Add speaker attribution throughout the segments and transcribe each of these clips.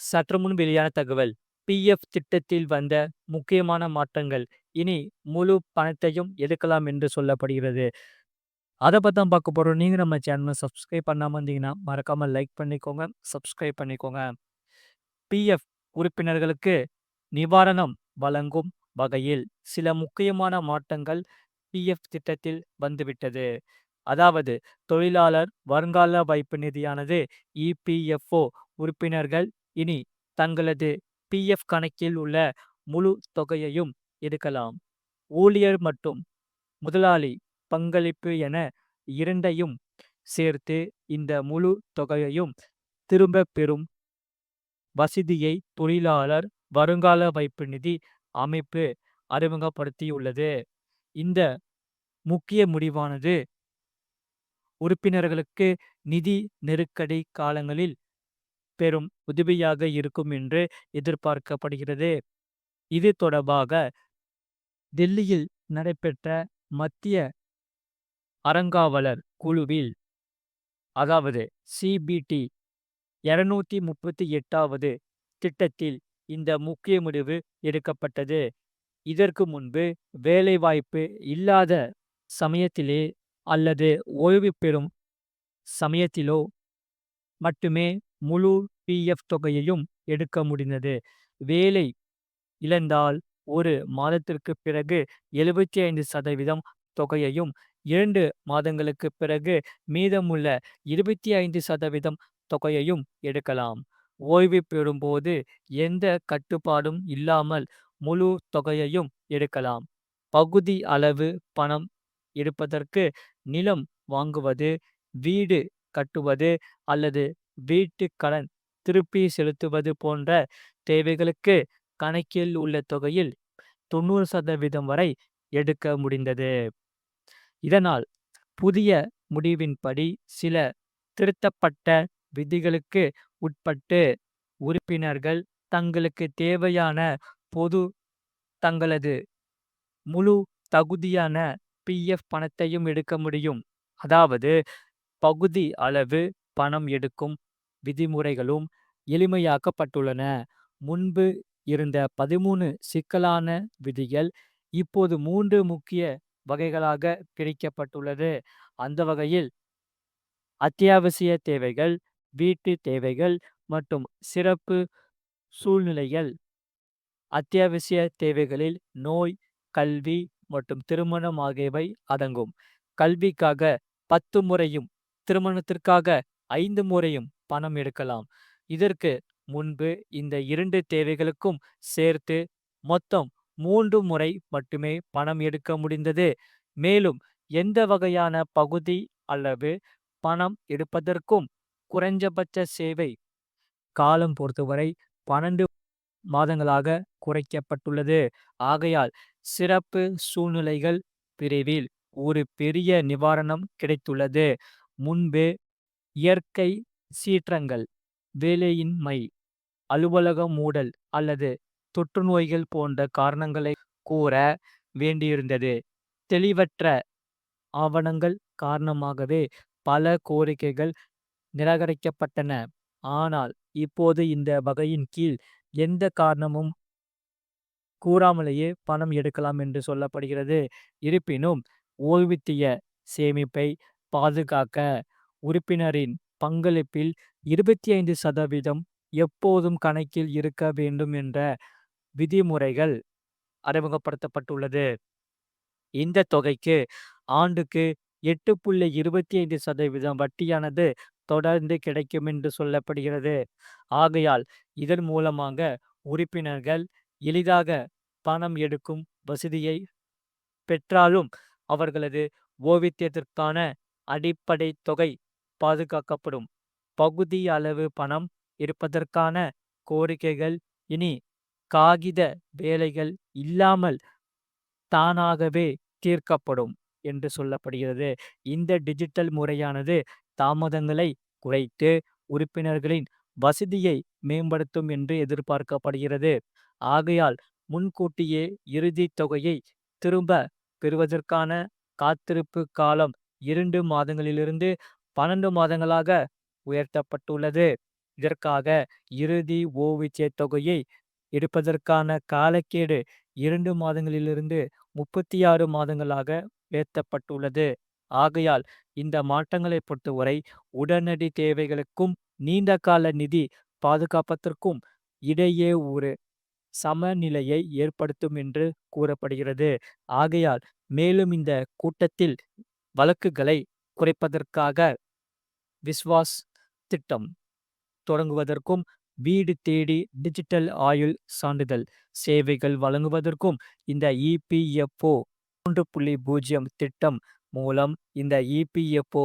Speaker 1: சற்று முன் வெளியான தகவல் பிஎஃப் திட்டத்தில் வந்த முக்கியமான மாற்றங்கள். இனி முழு பணத்தையும் எடுக்கலாம் என்று சொல்லப்படுகிறது. அதை பற்றி தான் பார்க்க போகிறோம் நீங்கள் நம்ம சேனலை சப்ஸ்கிரைப் பண்ணாமல் இருந்தீங்கன்னா மறக்காமல் லைக் பண்ணிக்கோங்க சப்ஸ்கிரைப் பண்ணிக்கோங்க. பிஎஃப் உறுப்பினர்களுக்கு நிவாரணம் வழங்கும் வகையில் சில முக்கியமான மாற்றங்கள் பிஎஃப் திட்டத்தில் வந்துவிட்டது. அதாவது தொழிலாளர் வருங்கால வைப்பு நிதியானது இபிஎஃப்ஓ உறுப்பினர்கள் இனி தங்களது பிஎஃப் கணக்கில் உள்ள முழு தொகையையும் எடுக்கலாம். ஊழியர் மற்றும் முதலாளி பங்களிப்பு என இரண்டையும் சேர்த்து இந்த முழு தொகையையும் திரும்ப பெறும். வசதியை தொழிலாளர் வருங்கால வைப்பு நிதி அமைப்பு அறிமுகப்படுத்தியுள்ளது. இந்த முக்கிய முடிவானது உறுப்பினர்களுக்கு நிதி நெருக்கடி காலங்களில் பெரும் உதவியாக இருக்கும் என்று எதிர்பார்க்கப்படுகிறது. இது தொடர்பாக டெல்லியில் நடைபெற்ற மத்திய அறங்காவலர் குழுவில் அதாவது சிபிடி இருநூத்தி முப்பத்தி எட்டாவது திட்டத்தில் இந்த முக்கிய முடிவு எடுக்கப்பட்டது. இதற்கு முன்பு வேலைவாய்ப்பு இல்லாத சமயத்திலே அல்லது ஓய்வு பெறும் சமயத்திலோ மட்டுமே முழு பிஎஃப் தொகையையும் எடுக்க முடிந்தது. வேலை இழந்தால் ஒரு மாதத்திற்கு பிறகு எழுபத்தி ஐந்து சதவீதம் தொகையையும் இரண்டு மாதங்களுக்கு பிறகு மீதமுள்ள இருபத்தி ஐந்து சதவீதம் தொகையையும் எடுக்கலாம். ஓய்வு பெறும்போது எந்த கட்டுப்பாடும் இல்லாமல் முழு தொகையையும் எடுக்கலாம். பகுதி அளவு பணம் எடுப்பதற்கு நிலம் வாங்குவது வீடு கட்டுவது அல்லது வீட்டு கடன் திருப்பி செலுத்துவது போன்ற தேவைகளுக்கு கணக்கில் உள்ள தொகையில் தொண்ணூறு சதவீதம் வரை எடுக்க முடிந்தது. இதனால் புதிய முடிவின்படி சில திருத்தப்பட்ட விதிகளுக்கு உட்பட்டு உறுப்பினர்கள் தங்களுக்கு தேவையான பொது தங்களது முழு தகுதியான பிஎஃப் பணத்தையும் எடுக்க முடியும். அதாவது பகுதி அளவு பணம் எடுக்கும் விதிமுறைகளும் எளிமையாக்கப்பட்டுள்ளன. முன்பு இருந்த பதிமூணு சிக்கலான விதிகள் இப்போது மூன்று முக்கிய வகைகளாக பிரிக்கப்பட்டுள்ளது. அந்த வகையில் அத்தியாவசிய தேவைகள் வீட்டு தேவைகள் மற்றும் சிறப்பு சூழ்நிலைகள். அத்தியாவசிய தேவைகளில் நோய் கல்வி மற்றும் திருமணம் ஆகியவை அடங்கும். கல்விக்காக பத்து முறையும் திருமணத்திற்காக ஐந்து முறையும் பணம் எடுக்கலாம். இதற்கு முன்பு இந்த இரண்டு தேவைகளுக்கும் சேர்த்து மொத்தம் மூன்று முறை மட்டுமே பணம் எடுக்க முடிந்தது. மேலும் எந்த வகையான பகுதி அல்லது பணம் எடுப்பதற்கும் குறைஞ்சபட்ச சேவை காலம் பொறுத்தவரை பன்னெண்டு மாதங்களாக குறைக்கப்பட்டுள்ளது. ஆகையால் சிறப்பு சூழ்நிலைகள் பிரிவில் ஒரு பெரிய நிவாரணம் கிடைத்துள்ளது. முன்பு இயற்கை சீற்றங்கள் வேலையின்மை அலுவலக மூடல் அல்லது தொற்று நோய்கள் போன்ற காரணங்களை கூற வேண்டியிருந்தது. தெளிவற்ற ஆவணங்கள் காரணமாகவே பல கோரிக்கைகள் நிராகரிக்கப்பட்டன. ஆனால் இப்போது இந்த வகையின் கீழ் எந்த காரணமும் கூறாமலேயே பணம் எடுக்கலாம் என்று சொல்லப்படுகிறது. இருப்பினும் ஓய்வூத்திய சேமிப்பை பாதுகாக்க உறுப்பினரின் பங்களிப்பில் இருபத்தி ஐந்து சதவீதம் எப்போதும் கணக்கில் இருக்க வேண்டும் என்ற விதிமுறைகள் அறிமுகப்படுத்தப்பட்டுள்ளது. இந்த தொகைக்கு ஆண்டுக்கு எட்டு புள்ளி இருபத்தி ஐந்து சதவீதம் வட்டியானது தொடர்ந்து கிடைக்கும் என்று சொல்லப்படுகிறது. ஆகையால் இதன் மூலமாக உறுப்பினர்கள் எளிதாக பணம் எடுக்கும் வசதியை பெற்றாலும் அவர்களது ஓவியத்திற்கான அடிப்படை தொகை பாதுகாக்கப்படும். பகுதி அளவு பணம் இருப்பதற்கான கோரிக்கைகள் இனி காகித வேலைகள் இல்லாமல் தானாகவே தீர்க்கப்படும் என்று சொல்லப்படுகிறது. இந்த டிஜிட்டல் முறையானது தாமதங்களை குறைத்து உறுப்பினர்களின் வசதியை மேம்படுத்தும் என்று எதிர்பார்க்கப்படுகிறது. ஆகையால் முன்கூட்டியே இறுதி தொகையை திரும்ப பெறுவதற்கான காத்திருப்பு காலம் இரண்டு மாதங்களிலிருந்து பன்னெண்டு மாதங்களாக உயர்த்தப்பட்டுள்ளது இதற்காக இறுதி ஓய்வூதியத் தொகையை எடுப்பதற்கான காலக்கேடு இரண்டு மாதங்களிலிருந்து 36 மாதங்களாக உயர்த்தப்பட்டுள்ளது. ஆகையால் இந்த மாற்றங்களைப் பொறுத்தவரை உடனடி தேவைகளுக்கும் நீண்ட கால நிதி பாதுகாப்பதற்கும் இடையே ஒரு சமநிலையை ஏற்படுத்தும் என்று கூறப்படுகிறது. ஆகையால் மேலும் இந்த கூட்டத்தில் வழக்குகளை குறைப்பதற்காக விஸ்வாஸ் திட்டம் தொடங்குவதற்கும் வீடு தேடி டிஜிட்டல் ஆயுள் சான்றிதழ் சேவைகள் வழங்குவதற்கும் இந்த இபிஎஃப்ஓ மூன்று புள்ளி பூஜ்ஜியம் திட்டம் மூலம் இந்த இபிஎஃப்ஓ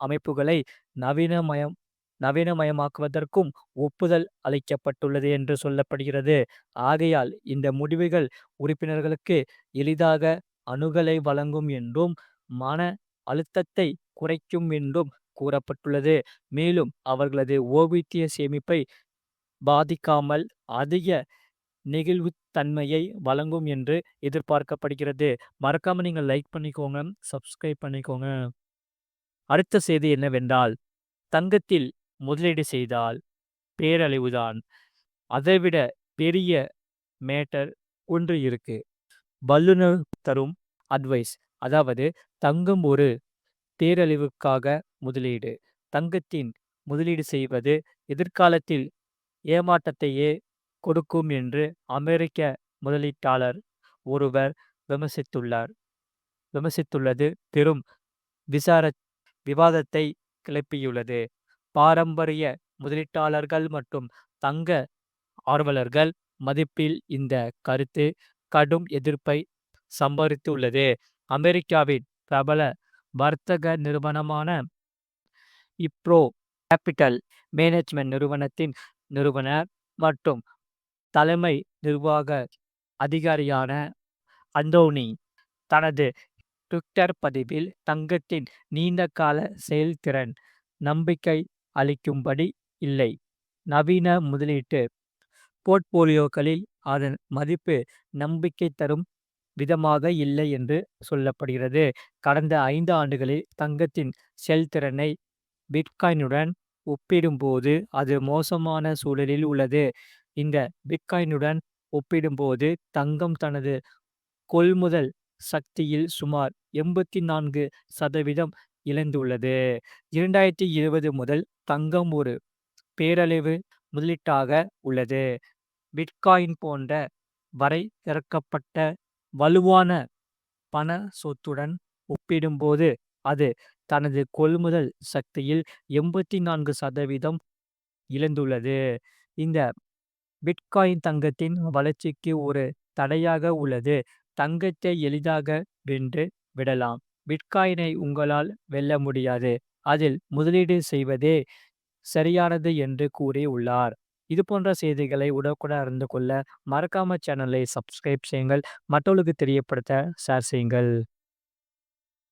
Speaker 1: அமைப்புகளை நவீனமயம் நவீனமயமாக்குவதற்கும் ஒப்புதல் அளிக்கப்பட்டுள்ளது என்று சொல்லப்படுகிறது. ஆகையால் இந்த முடிவுகள் உறுப்பினர்களுக்கு எளிதாக அணுகலை வழங்கும் என்றும் மன அழுத்தத்தை குறைக்கும் என்றும் கூறப்பட்டுள்ளது. மேலும் அவர்களது ஓய்வூதிய சேமிப்பை பாதிக்காமல் அதிக நெகிழ்வுத்தன்மையை வழங்கும் என்று எதிர்பார்க்கப்படுகிறது. மறக்காம நீங்கள் லைக் பண்ணிக்கோங்க. சப்ஸ்கிரைப் பண்ணிக்கோங்க. அடுத்த செய்தி என்னவென்றால் தங்கத்தில் முதலீடு செய்தால் பேரழிவுதான். அதைவிட பெரிய மேட்டர் ஒன்று இருக்கு. வல்லுநர் தரும் அட்வைஸ் அதாவது தங்கம் ஒரு பேரழிவுக்காக முதலீடு. தங்கத்தின் முதலீடு செய்வது எதிர்காலத்தில் ஏமாற்றத்தையே கொடுக்கும் என்று அமெரிக்க முதலீட்டாளர் ஒருவர் விமர்சித்துள்ளார் விமர்சித்துள்ளது பெரும் விசார விவாதத்தை கிளப்பியுள்ளது. பாரம்பரிய முதலீட்டாளர்கள் மற்றும் தங்க ஆர்வலர்கள் மதிப்பில் இந்த கருத்து கடும் எதிர்ப்பை சம்பாதித்துள்ளது. அமெரிக்காவின் பிரபல வர்த்தக நிறுவனமான இப்ரோ கேபிட்டல் மேனேஜ்மென்ட் நிறுவனத்தின் நிறுவனர் மற்றும் தலைமை நிர்வாக அதிகாரியான அந்தோனி தனது ட்விட்டர் பதிவில் தங்கத்தின் நீண்டகால செயல்திறன் நம்பிக்கை அளிக்கும்படி இல்லை. நவீன முதலீட்டு போர்ட்போலியோக்களில் அதன் மதிப்பு நம்பிக்கை தரும் விதமாக இல்லை என்று சொல்லப்படுகிறது. கடந்த ஐந்து ஆண்டுகளில் தங்கத்தின் செயல்திறனை பிட்காயினுடன் ஒப்பிடும்போது அது மோசமான சூழலில் உள்ளது. இந்த பிட்காயினுடன் ஒப்பிடும்போது தங்கம் தனது கொள்முதல் சக்தியில் சுமார் 84 சதவீதம் இழந்துள்ளது. 2020 முதல் தங்கம் ஒரு பேரழிவு முதலீட்டாக உள்ளது. பிட்காயின் போன்ற வரையறுக்கப்பட்ட வலுவான பண சொத்துடன் ஒப்பிடும்போது அது தனது கொள்முதல் சக்தியில் 84 சதவீதம் இழந்துள்ளது. இந்த பிட்காயின் தங்கத்தின் வளர்ச்சிக்கு ஒரு தடையாக உள்ளது. தங்கத்தை எளிதாக வென்று விடலாம். பிட்காயினை உங்களால் வெல்ல முடியாது. அதில் முதலீடு செய்வதே சரியானது என்று கூறி உள்ளார். இதுபோன்ற செய்திகளை உடனுக்குடன் அறிந்து கொள்ள மறக்காம சேனலை சப்ஸ்கிரைப் செய்யுங்கள். மற்றவர்களுக்கு தெரியப்படுத்த ஷேர் செய்யுங்கள்.